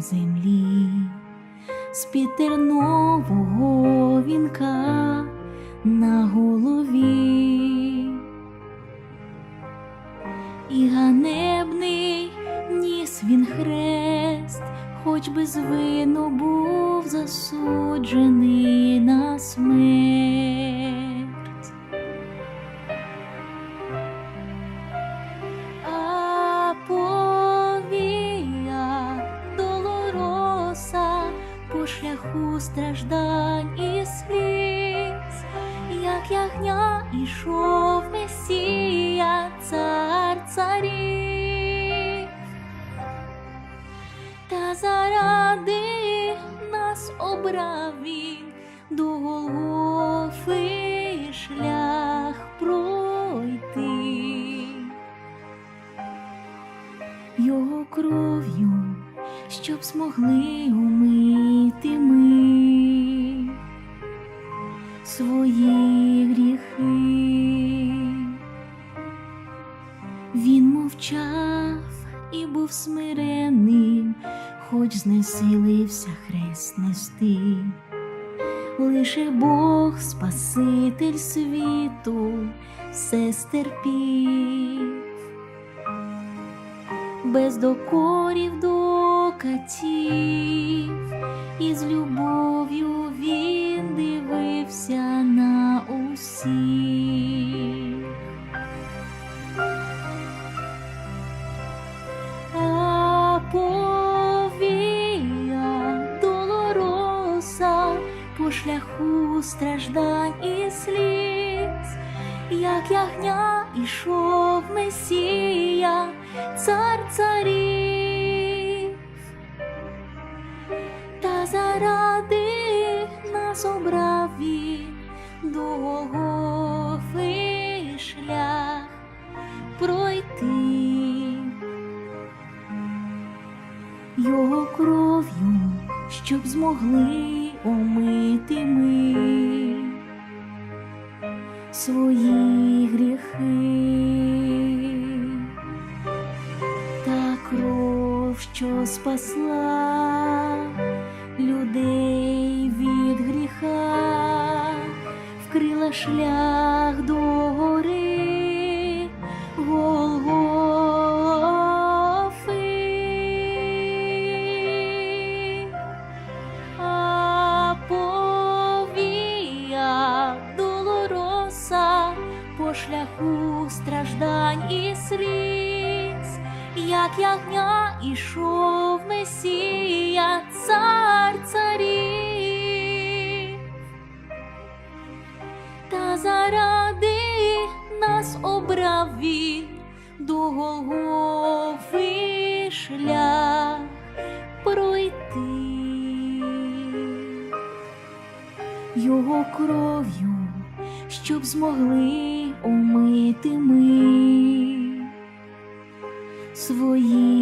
землі, з під тернового вінка на голові. І ганебний ніс він хрест, хоч би звину був засуджений на смерть. Обрав він до Голгофи шлях пройти його кров'ю, щоб змогли умити ми свої гріхи. Він мовчав і був смиренним, хоч знесилився хрест нести. Лише Бог, Спаситель світу, все стерпів без докорів до катів, і з любов'ю він дивився на усіх. Страждань і сліз, як ягня ішов Месія, цар царів, та заради нас обрав він до шлях пройти. Його кров'ю, щоб змогли що спасла людей від гріха, вкрила шлях до гори Голгофи. А повія долороса по шляху страждань і сліз, як ягня ішов Месія, цар царів, та заради нас обрав він до Голгофи шлях пройти. Його кров'ю, щоб змогли омити ми свої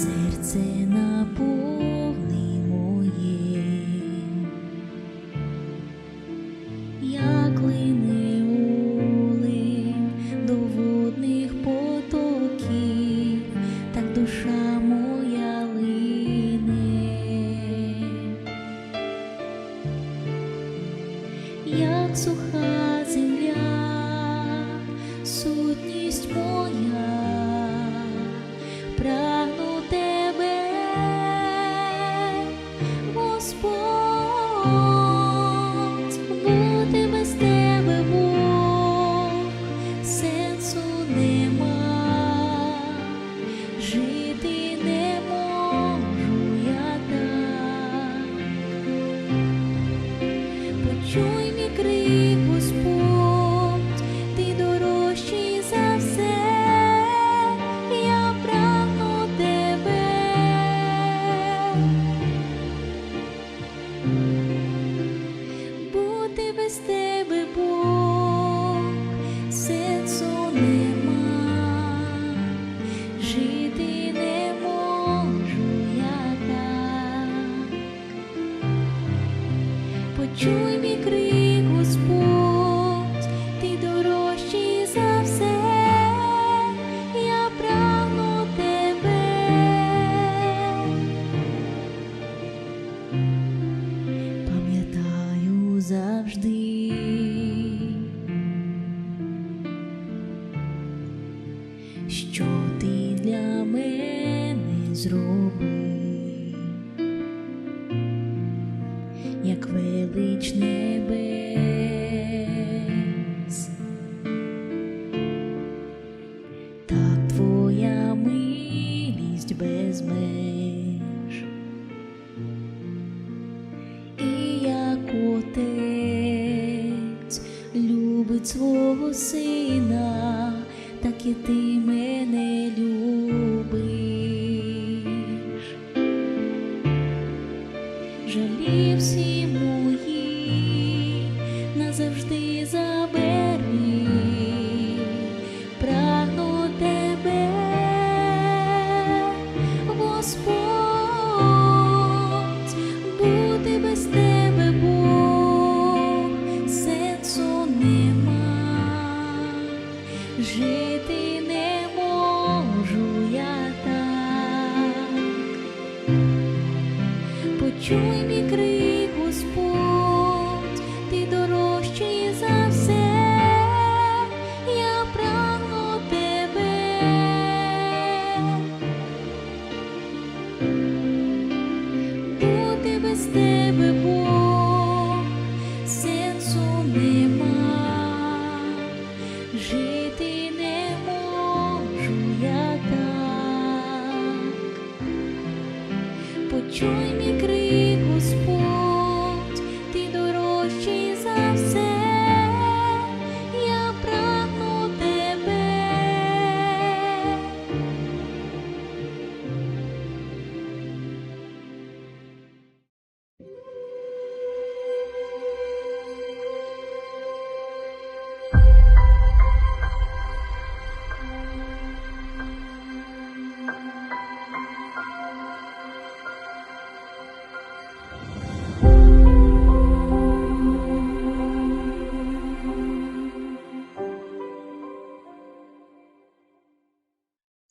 серце на полі. що ти для мене зробиш?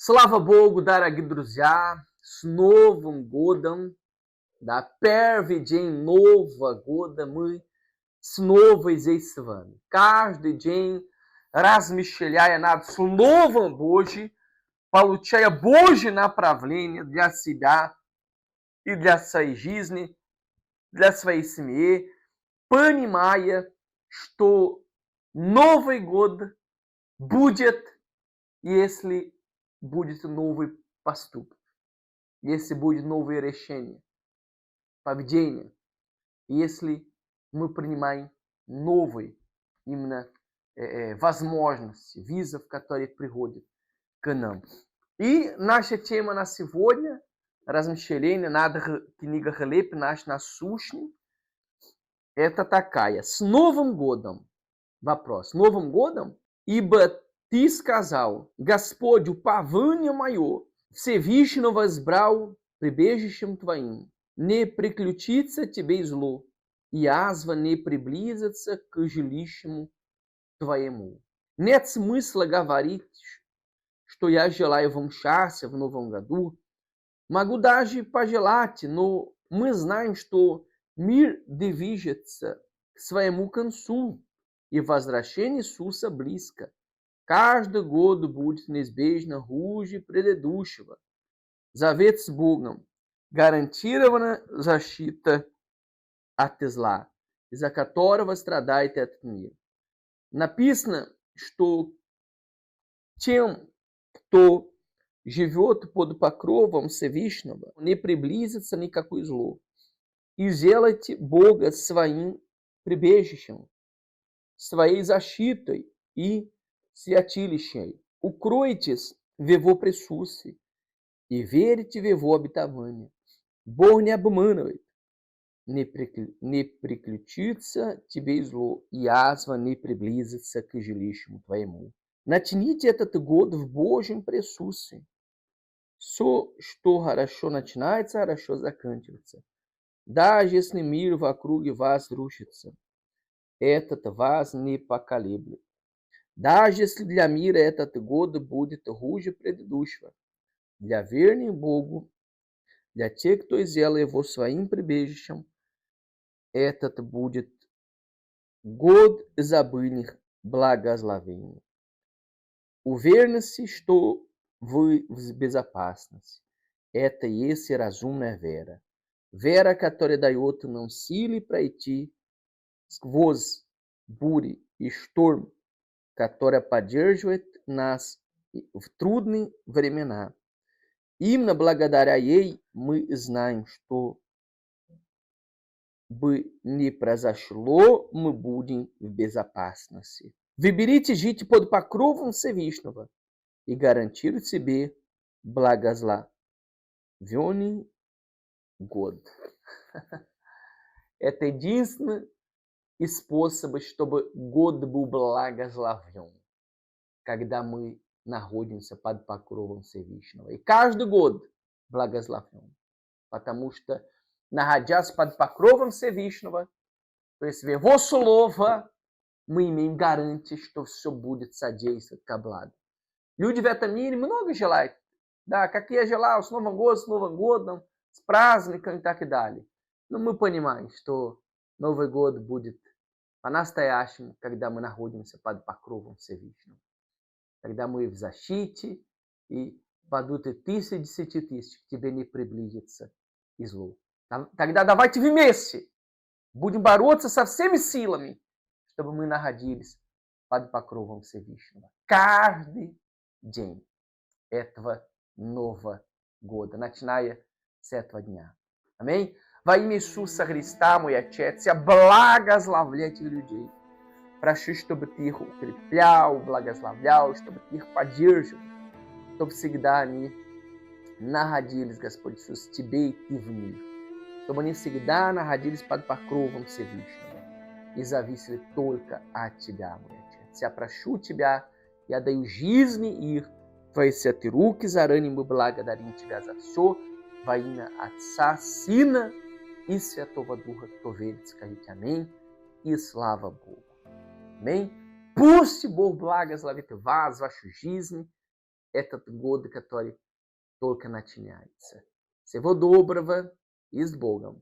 Slava Bogu, Dara Gidruzia, Snovom Godam, da Pervidjen Nova Godam, Snova Izeisevan, Každidjen Razmišljaja nad Snovom Boji, Paluchaia Boji na Pravlenia, для себя и для своей жизни, для своей семьи, понимая, что Новый год будет, если будет новый поступ, если будет новое решение, поведение, если мы принимаем новые именно э, э, возможности, визов, которые приходят к нам. И наша тема на сегодня – размышление над книгой «Хлеб наш насущный» – это такая. С Новым годом! Вопрос. С Новым годом! Ибо ты сказал, Господь, упование мое, Всевышнего избрал прибежищем твоим. Не приключится тебе зло, и язва не приблизится к жилищему твоему. Нет смысла говорить, что я желаю вам счастья в новом году. Могу даже пожелать, но мы знаем, что мир движется к своему концу, и возвращение Иисуса близко. Каждый год будет неизбежно хуже предыдущего. Завет с Богом. Гарантирована защита от зла, из-за которого страдает этот мир. Написано, что тем, кто живет под покровом Всевышнего, не приблизится никакое зло. И сделайте Бога своим прибежищем, своей защитой и святилищем. Укройтесь в Его присутствии и верите в Его обетование. Бог не обманывает. Не, прикл- не приключится тебе зло, и язва не приблизится к жилищему твоему. Начните этот год в Божьем присутствии. Все, что хорошо начинается, хорошо заканчивается. Даже если мир вокруг вас рушится, этот вас не поколеблет. Даже если для мира этот год будет хуже предыдущего, для верных Богу, для тех, кто сделал его своим прибежищем, этот будет год забытых благословений. Уверенности, что вы в безопасности. Это и есть разумная вера. Вера, которая дает нам силы пройти сквозь бури и шторм, которая поддерживает нас в трудные времена. Именно благодаря ей мы знаем, что бы ни произошло, мы будем в безопасности. Выберите жить под покровом Всевышнего и гарантируйте себе благословенный год. Это единственный из способов, чтобы год был благословен, когда мы находимся под покровом Всевышнего. И каждый год благословен, потому что, находясь под покровом Всевышнего, то есть в Его Слово, мы имеем гарантию, что все будет содействовать ко благу. Люди в этом мире много желают. Да, как я желал с Новым годом, с Новым годом, с праздником и так и далее. Но мы понимаем, что Новый год будет по-настоящему, когда мы находимся под покровом Всевышнего. Когда мы в защите, и падут и тысячи, десяти тысяч, к тебе не приблизится и зло. Там- Тогда давайте вместе будем бороться со всеми силами, чтобы мы находились под покровом Всевышнего. Каждый день этого Нового года, начиная с этого дня. Амém? Во имя Иисуса Христа, мой Отец, я благословляю этих людей. Прошу, чтобы ты их укреплял, благословлял, чтобы ты их поддерживал, чтобы всегда они находились, Господь Иисус, в Тебе и Ты в них. Чтобы они всегда находились под покровом Всевышнего и зависели только от Тебя, мой Отец. Я прошу Тебя, я даю жизни их, в Твои святые руки заранее мы благодарим Тебя за все, во имя Отца, Сына isso é tova durra que to vedes caíte, amém? Isso lava bogo, amém? Puxe borblagas blagas lavete vas, vachugisne, etat godka tori tolka natinhaica. É. Se vodobrava, esbogam.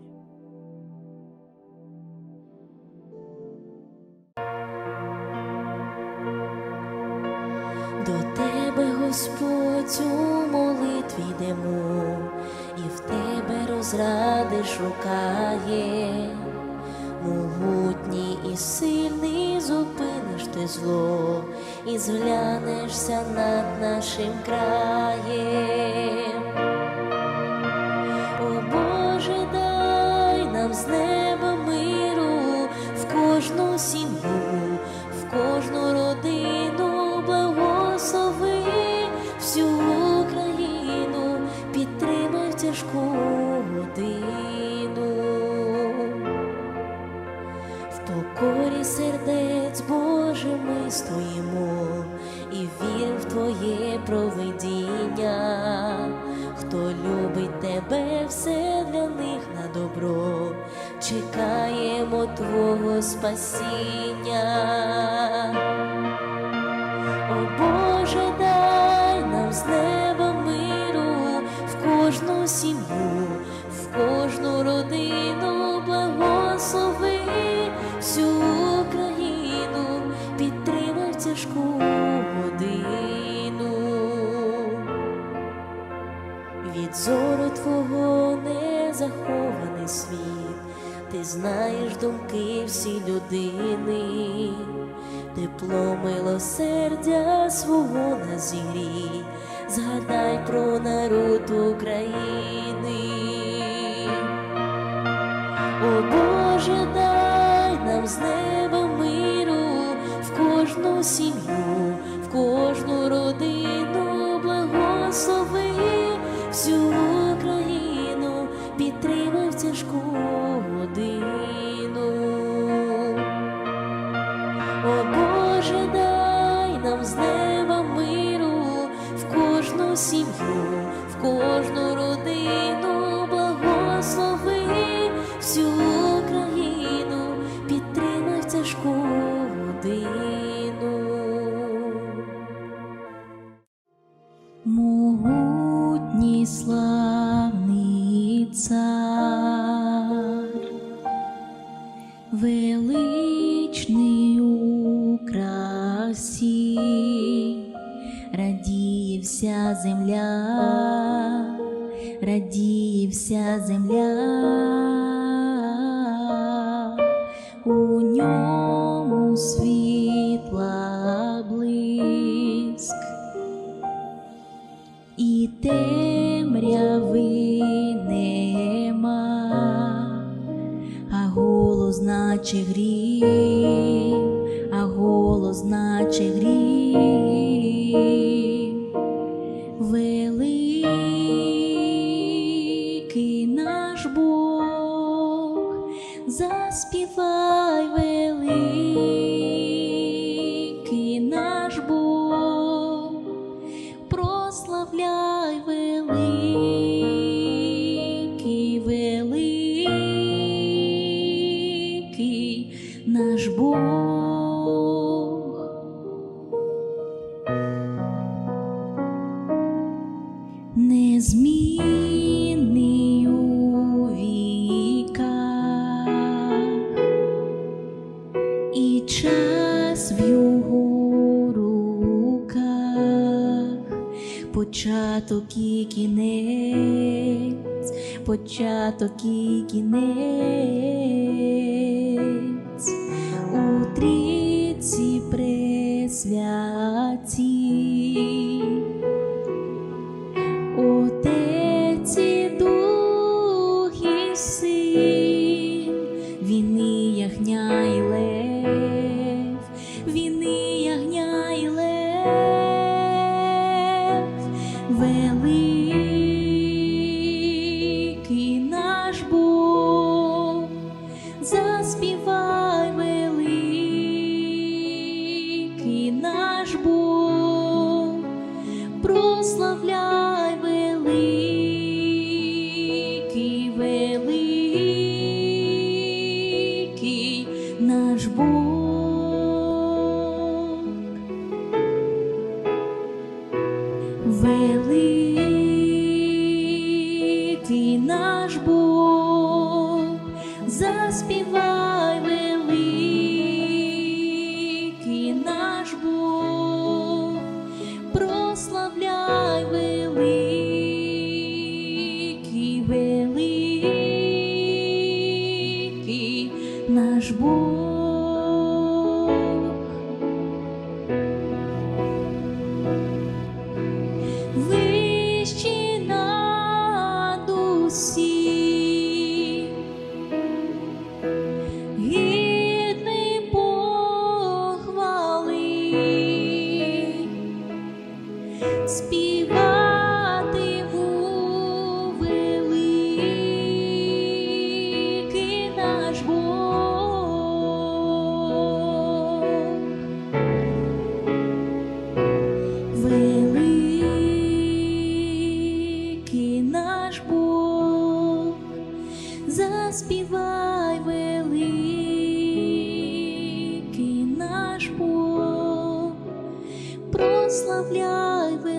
ти зло і зглянешся над нашим краєм. чекаємо Твого спасіння. кожну. початок і кінець. amor. прославляй.